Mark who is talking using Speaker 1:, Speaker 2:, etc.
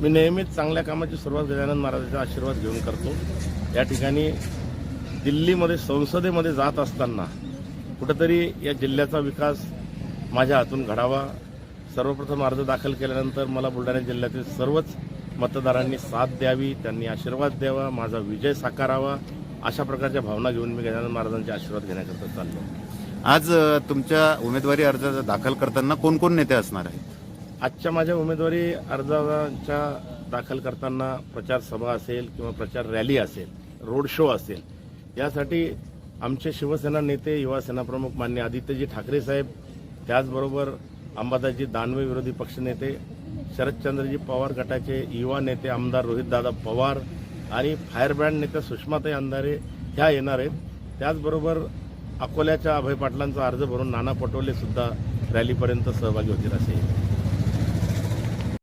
Speaker 1: मी नेहमीच चांगल्या कामाची सुरुवात गजानन महाराजांचा आशीर्वाद घेऊन करतो. या ठिकाणी दिल्लीमध्ये संसदेमध्ये जात असताना कुठंतरी या जिल्ह्याचा विकास माझ्या हातून घडावा. सर्वप्रथम अर्ज दाखल केल्यानंतर मला बुलढाणा जिल्ह्यातील सर्वच मतदारांनी साथ द्यावी त्यांनी आशीर्वाद द्यावा माझा विजय साकारावा अशा प्रकारच्या भावना घेऊन मी गजानन महाराजांचे आशीर्वाद घेण्याकरता चाललो.
Speaker 2: आज तुमच्या उमेदवारी अर्ज दाखल करताना कोण कोण नेते असणार आहेत?
Speaker 1: आजच्या माझ्या उमेदवारी अर्जाच्या दाखल करताना प्रचार सभा असेल किंवा प्रचार रॅली असेल रोड शो असेल यासाठी आमचे शिवसेना नेते युवासेना प्रमुख मान्य आदित्यजी ठाकरे साहेब त्याचबरोबर अंबादासजी दानवे विरोधी पक्षनेते शरदचंद्रजी पवार गटाचे युवा नेते आमदार रोहितदादा पवार आणि फायरब्रँड नेत्या सुषमाताई अंधारे ह्या येणार आहेत. त्याचबरोबर अकोल्याच्या अभय पाटलांचा अर्ज भरून नाना पटोले सुद्धा रॅलीपर्यंत सहभागी होतील असे.